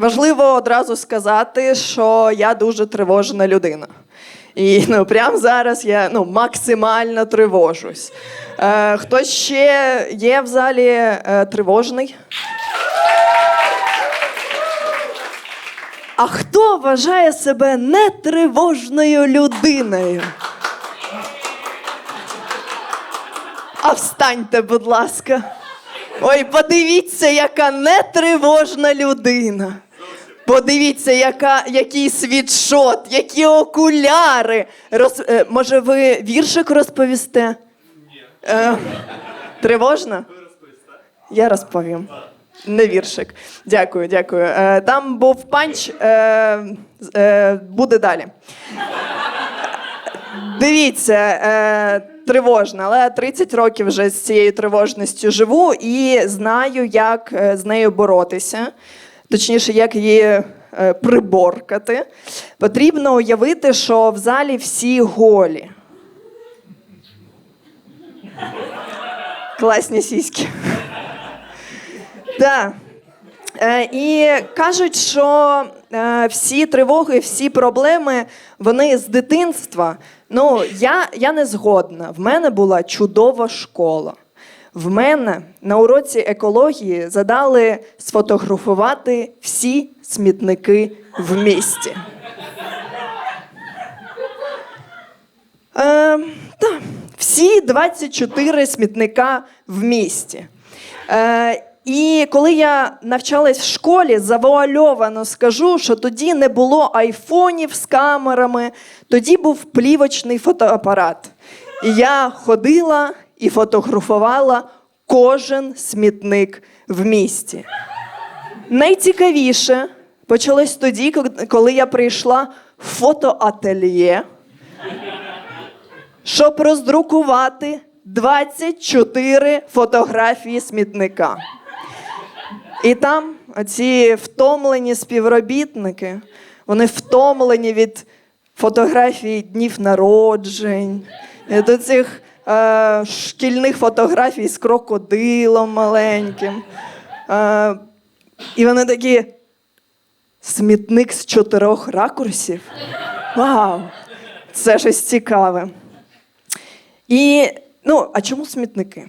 важливо одразу сказати, що я дуже тривожна людина. І ну, прямо зараз я ну, максимально тривожусь. Е, хтось ще є в залі е, тривожний? А хто вважає себе нетривожною людиною? А встаньте, будь ласка. Ой, подивіться, яка нетривожна людина. Подивіться, яка, який світшот, які окуляри. Роз, е, може, ви віршик розповісте? Е, тривожна? Я розповім. Не віршик. Дякую, дякую. Е, там був панч. Е, е, буде далі. Дивіться, е, тривожна, але 30 років вже з цією тривожністю живу і знаю, як е, з нею боротися, точніше, як її е, приборкати. Потрібно уявити, що в залі всі голі. Класні сіськи. Так. Е, і кажуть, що е, всі тривоги, всі проблеми, вони з дитинства. Ну, я, я не згодна. В мене була чудова школа. В мене на уроці екології задали сфотографувати всі смітники в місті. Е, та, всі 24 смітника в місті. Е, і коли я навчалась в школі, завуальовано скажу, що тоді не було айфонів з камерами, тоді був плівочний фотоапарат. І я ходила і фотографувала кожен смітник в місті. Найцікавіше почалось тоді, коли я прийшла в фотоательє щоб роздрукувати 24 фотографії смітника. І там ці втомлені співробітники, вони втомлені від фотографій днів народжень, від цих е, шкільних фотографій з крокодилом маленьким. Е, і вони такі. Смітник з чотирьох ракурсів. Вау! Це щось цікаве. І ну, а чому смітники?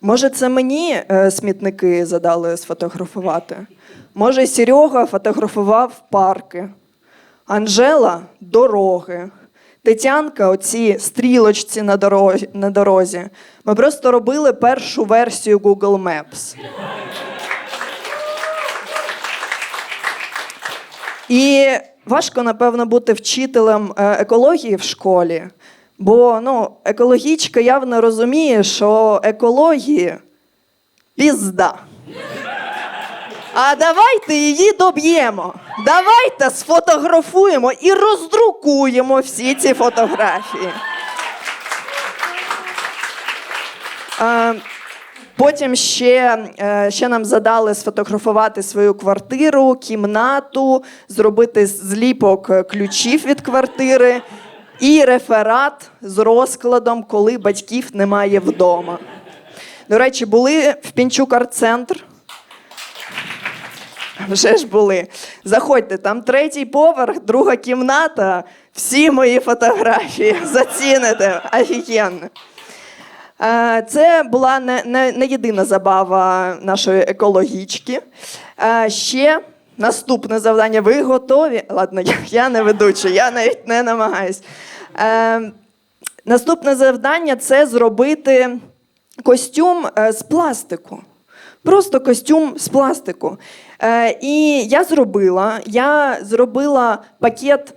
Може, це мені е, смітники задали сфотографувати? Може, Серега фотографував парки, Анжела дороги, Тетянка оці стрілочці на дорозі, на дорозі. Ми просто робили першу версію Google Maps. І важко, напевно, бути вчителем е, екології в школі, бо ну, екологічка явно розуміє, що екології пізда. А давайте її доб'ємо. Давайте сфотографуємо і роздрукуємо всі ці фотографії. Е, Потім ще, е, ще нам задали сфотографувати свою квартиру, кімнату, зробити зліпок е, ключів від квартири і реферат з розкладом, коли батьків немає вдома. До речі, були в Пінчук арт-центр. Вже ж були. Заходьте, там третій поверх, друга кімната, всі мої фотографії. Заціните. Офігенно. Це була не, не, не єдина забава нашої екологічки. Ще наступне завдання. Ви готові? Ладно, я, я не ведуча, я навіть не намагаюсь. Наступне завдання це зробити костюм е, з пластику. Просто костюм з пластику. Е, І я зробила, я зробила пакет.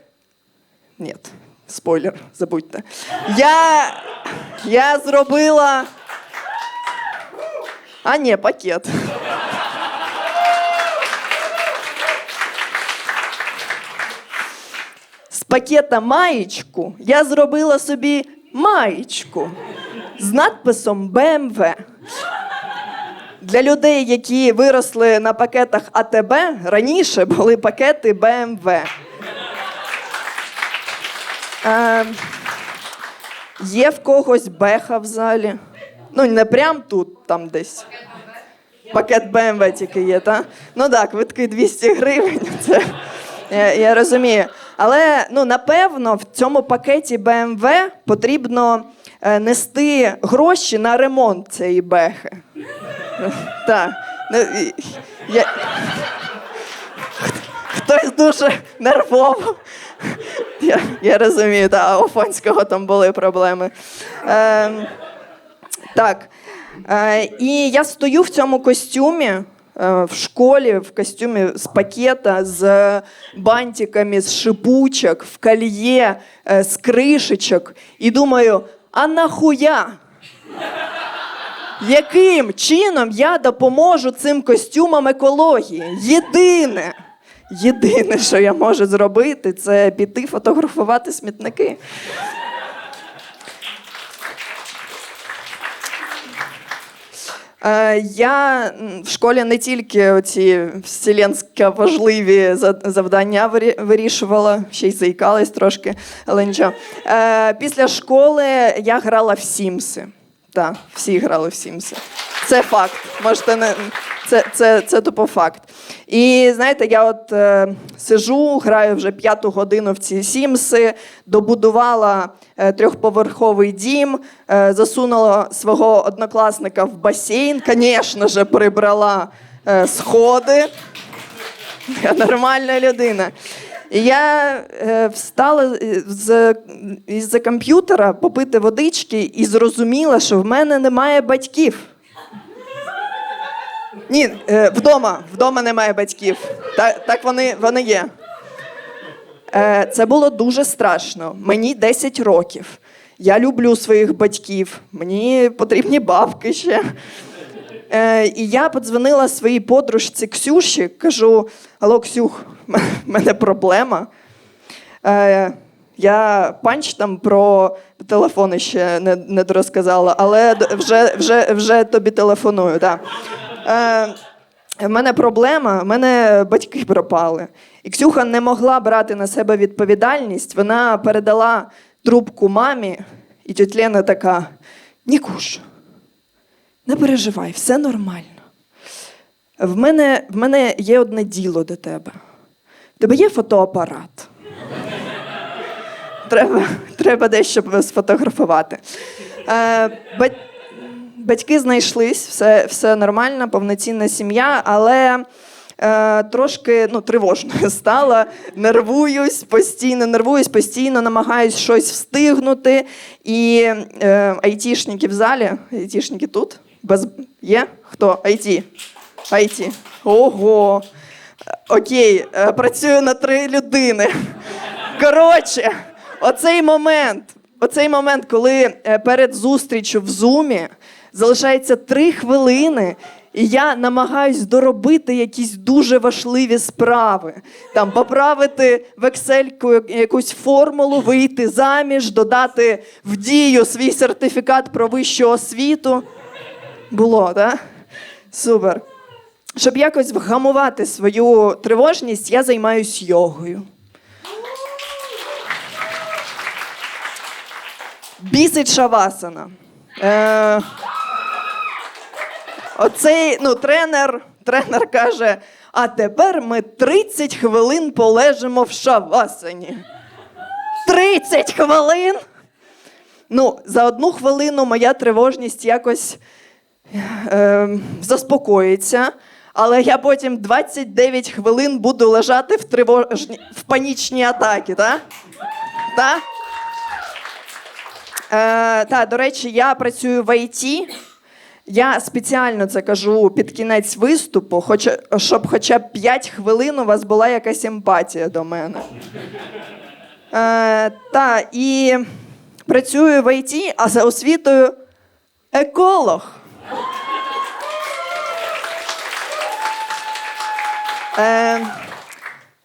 Ні, спойлер, забудьте. Я, я зробила. А, ні, пакет. З пакета маєчку я зробила собі маєчку з надписом БМВ. Для людей, які виросли на пакетах АТБ, раніше були пакети БМВ. Е, є в когось беха в залі. Ну, не прям тут, там десь. Пакет БМВ тільки є, так? Ну так, квитки 200 гривень. Це, я, я розумію. Але ну, напевно в цьому пакеті БМВ потрібно е, нести гроші на ремонт цієї бехи. Так. Ну, я... Хтось дуже нервово. Я, я розумію, так, у Фонського там були проблеми. Ем, так. Е, і я стою в цьому костюмі е, в школі, в костюмі з пакета, з бантиками, з шипучок, в кольє, е, з кришечок. І думаю, а нахуя? Яким чином я допоможу цим костюмам екології? Єдине, єдине, що я можу зробити, це піти фотографувати смітники. Е, Я в школі не тільки оці вселенсько важливі завдання вирі- вирішувала, ще й заїкалась трошки, але нічого. Е, Після школи я грала в Сімси. Так, всі грали в Сімси. Це факт. Можете не це, це, це тупо факт. І знаєте, я от е, сижу, граю вже п'яту годину в ці Сімси, добудувала е, трьохповерховий дім, е, засунула свого однокласника в басейн, звісно ж, прибрала е, сходи. Я нормальна людина. Я е, встала з, із-за комп'ютера попити водички і зрозуміла, що в мене немає батьків. Ні, е, вдома, вдома немає батьків. Так, так вони, вони є. Е, це було дуже страшно. Мені 10 років. Я люблю своїх батьків, мені потрібні бабки ще. І я подзвонила своїй подружці Ксюші, кажу: Алло, Ксюх, в мене проблема. Е, я панч там про телефони ще не, не розказала, але вже, вже, вже тобі телефоную. Да. Е, в мене проблема, в мене батьки пропали. І Ксюха не могла брати на себе відповідальність. Вона передала трубку мамі, і тітя Лена така: Нікуш, не переживай, все нормально. В мене, в мене є одне діло до тебе. Тебе є фотоапарат. Треба, треба дещо сфотографувати. Е, бать, батьки знайшлись, все, все нормально, повноцінна сім'я, але е, трошки ну, тривожною стала. Нервуюсь, постійно нервуюсь, постійно намагаюсь щось встигнути. І е, айтішники в залі, айтішники тут. Без... Є? Хто? Айті. Айті. Ого. Окей, е, працюю на три людини. Коротше, оцей момент, оцей момент, коли е, перед зустрічю в зумі залишається три хвилини, і я намагаюсь доробити якісь дуже важливі справи. Там поправити в Excel якусь формулу, вийти заміж, додати в дію свій сертифікат про вищу освіту. Було, так? Супер. Щоб якось вгамувати свою тривожність, я займаюсь йогою. Бісить шавасана. Е, оцей ну, тренер, тренер каже: а тепер ми 30 хвилин полежимо в шавасані. 30 хвилин! Ну, за одну хвилину моя тривожність якось е, заспокоїться, але я потім 29 хвилин буду лежати в тривожні, в панічній атакі, так? Так? Е, та, до речі, я працюю в ІТ. Я спеціально це кажу під кінець виступу, хоч, щоб хоча б 5 хвилин у вас була якась емпатія до мене. Е, та, і працюю в ІТ, а за освітою еколог. Е,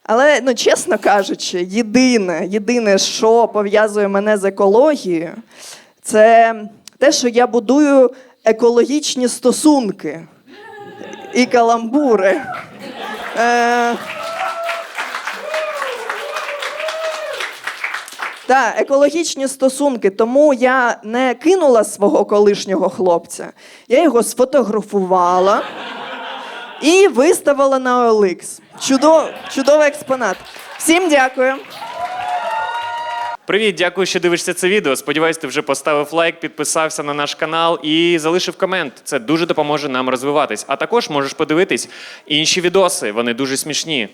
але, ну, чесно кажучи, єдине, єдине, що пов'язує мене з екологією, це те, що я будую екологічні стосунки і каламбури. Е, Так, екологічні стосунки. Тому я не кинула свого колишнього хлопця. Я його сфотографувала. І виставила на OLX. Чудо, чудовий експонат. Всім дякую. Привіт, дякую, що дивишся це відео. Сподіваюсь, ти вже поставив лайк, підписався на наш канал і залишив комент. Це дуже допоможе нам розвиватись. А також можеш подивитись інші відоси. Вони дуже смішні.